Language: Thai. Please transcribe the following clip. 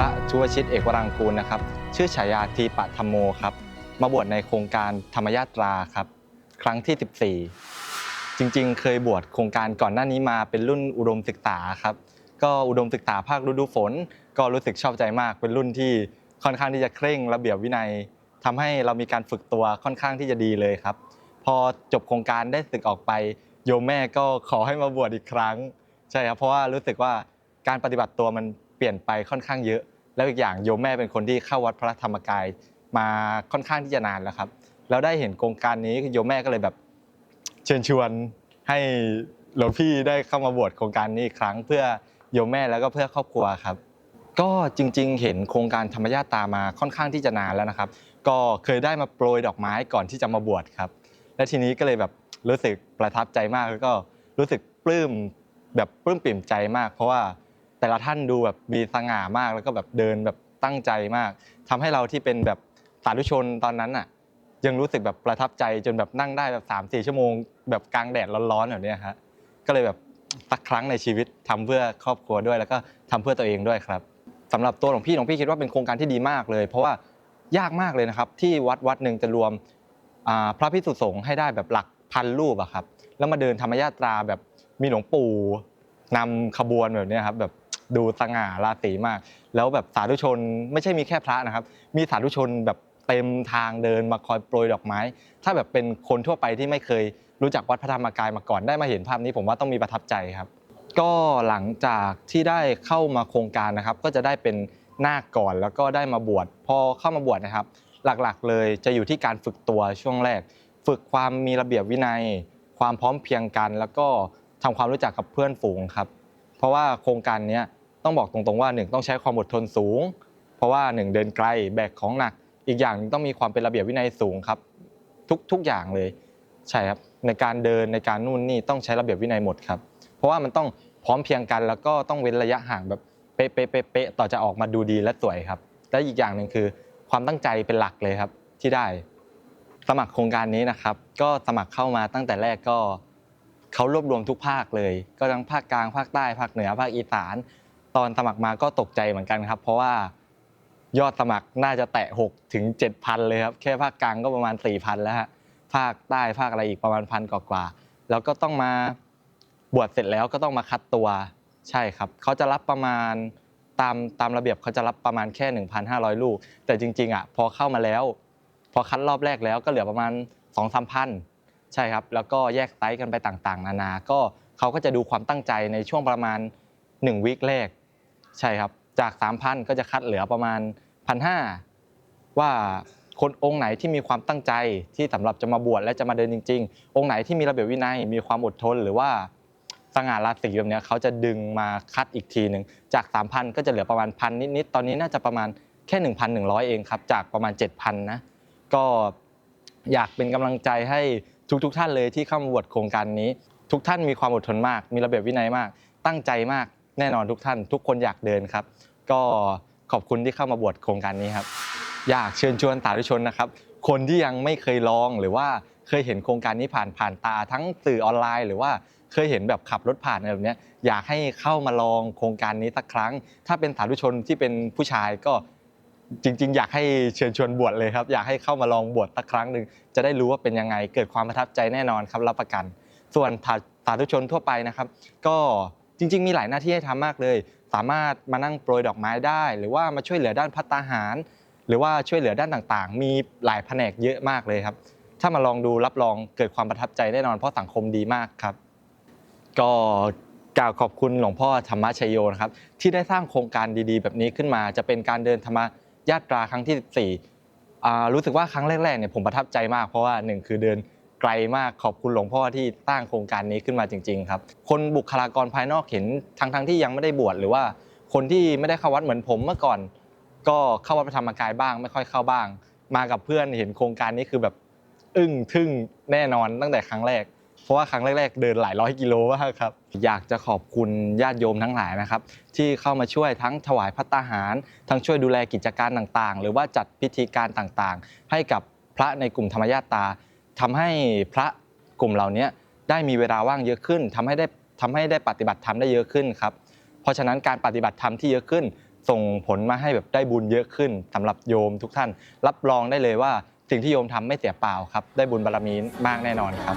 ระชุวชิตเอกวรังกูลนะครับ ชื่อฉายาทีปะธรรมโมครับ มาบวชในโครงการธรรมยาตราครับ ครั้งที่ 14 จริงๆ เคยบวชโครงการก่อนหน้านี้มาเป็นรุ่นอุดมศึกษาครับ ก็อุดมศึกษาภาคฤดูฝน ก็รู้สึกชอบใจมาก เป็นรุ่นที่ค่อนข้างที่จะเคร่งระเบียบวินัยทำให้เรามีการฝึกตัวค่อนข้างที่จะดีเลยครับ พอจบโครงการได้ศึกออกไป โยมแม่ก็ขอให้มาบวชอีกครั้ง ใช่ครับ เพราะว่ารู้สึกว่าการปฏิบัติตัวมันเปลี่ยนไปค่อนข้างเยอะ แล้วอีกอย่างโยมแม่เป็นคนที่เข้าวัดพระธรรมกายมาค่อนข้างที่จะนานแล้วครับ แล้วได้เห็นโครงการนี้โยมแม่ก็เลยแบบเชิญชวนให้หลวงพี่ได้เข้ามาบวชโครงการนี้อีกครั้ง เพื่อโยมแม่แล้วก็เพื่อครอบครัวครับ ก็จริงๆ เห็นโครงการธรรมญาตามาค่อนข้างที่จะนานแล้วนะครับ ก็เคยได้มาโปรยดอกไม้ก่อนที่จะมาบวชครับ และทีนี้ก็เลยแบบรู้สึกประทับใจมากแล้วก็รู้สึกปลื้มแบบปลื้มปิ่มใจมาก เพราะว่า แต่ละท่านดูแบบมีสง่ามาก แล้วก็แบบเดินแบบตั้งใจมากทำให้เราที่เป็นแบบสาธุชนตอนนั้นอะ ยังรู้สึกแบบประทับใจจนแบบนั่งได้แบบ3ามสี่ชั่วโมง แบบกลางแดดร้อนๆแบบนี้ฮะก็เลยแบบสักครั้งในชีวิตทำเพื่อครอบครัวด้วย แล้วก็ทำเพื่อตัวเองด้วยครับสำหรับตัวหลวงพี่หลวงพี่คิดว่าเป็นโครงการที่ดีมากเลย เพราะว่ายากมากเลยนะครับ ที่วัดวัดหนึ่งจะรวมพระพิสุสงฆ์ให้ได้แบบหลักพันรูปอะครับแล้วมาเดินธรรมยาตราแบบมีหลวงปู่นำขบวนแบบนี้ครับแบบ ดูสง่าราศีมาก แล้วแบบสาธุชนไม่ใช่มีแค่พระนะครับ มีสาธุชนแบบเต็มทางเดินมาคอยโปรยดอกไม้ ถ้าแบบเป็นคนทั่วไปที่ไม่เคยรู้จักวัดพระธรรมกายมาก่อนได้มาเห็นภาพนี้ ผมว่าต้องมีประทับใจครับ ก็หลังจากที่ได้เข้ามาโครงการนะครับ ก็จะได้เป็นนาคก่อนแล้วก็ได้มาบวชพอเข้ามาบวชนะครับ หลักๆ เลยจะอยู่ที่การฝึกตัวช่วงแรก ฝึกความมีระเบียบวินัย ความพร้อมเพียงกัน แล้วก็ทำความรู้จักกับเพื่อนฝูงครับ เพราะว่าโครงการนี้ ต้องบอกตรงๆว่าหนึ่งต้องใช้ความอดทนสูง เพราะว่าหนึ่งเดินไกลแบกของหนัก อีกอย่างหนึ่งต้องมีความเป็นระเบียบวินัยสูงครับ ทุกทุกอย่างเลย ใช่ครับในการเดินในการนู่นนี่ต้องใช้ระเบียบวินัยหมดครับ เพราะว่ามันต้องพร้อมเพียงกันแล้วก็ต้องเว้นระยะห่างแบบเป๊ะเป๊ะเป๊ะเป๊ะต่อจะออกมาดูดีและสวยครับและอีกอย่างหนึ่งคือ ความตั้งใจเป็นหลักเลยครับที่ได้สมัครโครงการนี้นะครับ ก็สมัครเข้ามาตั้งแต่แรกก็เขารวบรวมทุกภาคเลย ก็ทั้งภาคกลางภาคใต้ภาคเหนือภาคอีสาน ตอนสมัครมาก็ตกใจเหมือนกันครับ เพราะว่ายอดสมัครน่าจะแตะ6ถึง7,000 เลยครับ แค่ภาคกลางก็ประมาณ 4,000 แล้วฮะภาคใต้ภาคอะไรอีกประมาณพันกว่าๆแล้วก็ต้องมาบวชเสร็จแล้วก็ต้องมาคัดตัวใช่ครับเขาจะรับประมาณตามตามระเบียบเขาจะรับประมาณแค่ 1,500 ลูก แต่จริง ๆอะพอเข้ามาแล้ว พอคัดรอบแรกแล้วก็เหลือประมาณ2 3 0 0พันใช่ครับ แล้วก็แยกไซส์กันไปต่างๆ นานา ก็เขาก็จะดูความตั้งใจในช่วงประมาณ 1วีคแรก ใช่ครับจาก3,000ก็จะคัดเหลือประมาณ1,500ว่าคนองค์ไหนที่มีความตั้งใจที่สำหรับจะมาบวชและจะมาเดินจริง ๆ องค์ไหนที่มีระเบียบวินัยมีความอดทนหรือว่าสง่าราศีแบบนี้เขาจะดึงมาคัดอีกทีหนึ่งจาก 3,000 ก็จะเหลือประมาณพันนิดๆตอนนี้น่าจะประมาณแค่ 1,100 เองครับ จากประมาณ 7,000นะก็อยากเป็นกำลังใจให้ทุกๆทท่านเลยที่เข้ามาบวชโครงการนี้ ทุกท่านมีความอดทนมาก มีระเบียบวินัยมาก ตั้งใจมาก แน่นอนทุกท่าน ทุกคนอยากเดินครับ ก็ขอบคุณที่เข้ามาบวชโครงการนี้ครับ อยากเชิญชวนสาธุชนนะครับ คนที่ยังไม่เคยลองหรือว่าเคยเห็นโครงการนี้ผ่านผ่านตาทั้งสื่อออนไลน์ หรือว่าเคยเห็นแบบขับรถผ่านอะไรแบบนี้อยากให้เข้ามาลองโครงการนี้สักครั้ง ถ้าเป็นสาธุชนที่เป็นผู้ชายก็จริง ๆ อยากให้เชิญชวนบวชเลยครับ อยากให้เข้ามาลองบวชสักครั้งหนึ่งจะได้รู้ว่าเป็นยังไงเกิดความประทับใจแน่นอนครับรับประกัน ส่วนสาธุชนทั่วไปนะครับ ก็ จริง ๆ มีหลายหน้าที่ให้ทำมากเลย สามารถมานั่งโปรยดอกไม้ได้ หรือว่ามาช่วยเหลือด้านพัตตาหาร หรือว่าช่วยเหลือด้านต่างๆ มีหลายแผนกเยอะมากเลยครับ ถ้ามาลองดูรับรองเกิดความประทับใจแน่นอนเพราะสังคมดีมากครับ ก็กล่าวขอบคุณหลวงพ่อธรรมชโยนะครับ ที่ได้สร้างโครงการดีๆ แบบนี้ขึ้นมา จะเป็นการเดินธรรมญาตราครั้งที่ 14อ่ารู้สึกว่าครั้งแรกๆเนี่ยผมประทับใจมากเพราะว่าหนึ่งคือเดิน ไกลมากขอบคุณหลวงพ่อที่สร้งโครงการนี้ขึ้นมาจริง ๆ ครับ คนบุคลากรภายนอกเห็นทั้งๆที่ยังไม่ได้บวชหรือว่า คนที่ไม่ได้เข้าวัดเหมือนผมเมื่อก่อน ก็เข้าวัดพระธรรมกายบ้าง ไม่ค่อยเข้าบ้าง มากับเพื่อนเห็นโครงการนี้คือแบบอึ้งทึ่งแน่นอนตั้งแต่ครั้งแรก เพราะว่าครั้งแรก ๆ เดินหลายร้อยกิโลมากครับอยากจะขอบคุณญาติโยมทั้งหลายนะครับ ที่เข้ามาช่วยทั้งถวายพัตตาหาร ทั้งช่วยดูแลกิจการต่างๆ หรือว่าจัดพิธีการต่างๆ ให้กับพระในกลุ่มธรรมญาตา ทำให้พระกลุ่มเหล่านี้ได้มีเวลาว่างเยอะขึ้นทำให้ได้ทำให้ได้ปฏิบัติธรรมได้เยอะขึ้นครับ เพราะฉะนั้นการปฏิบัติธรรมที่เยอะขึ้น ส่งผลมาให้แบบได้บุญเยอะขึ้นสำหรับโยมทุกท่าน รับรองได้เลยว่าสิ่งที่โยมทำไม่เสียเปล่าครับ ได้บุญบารมีมากแน่นอนครับ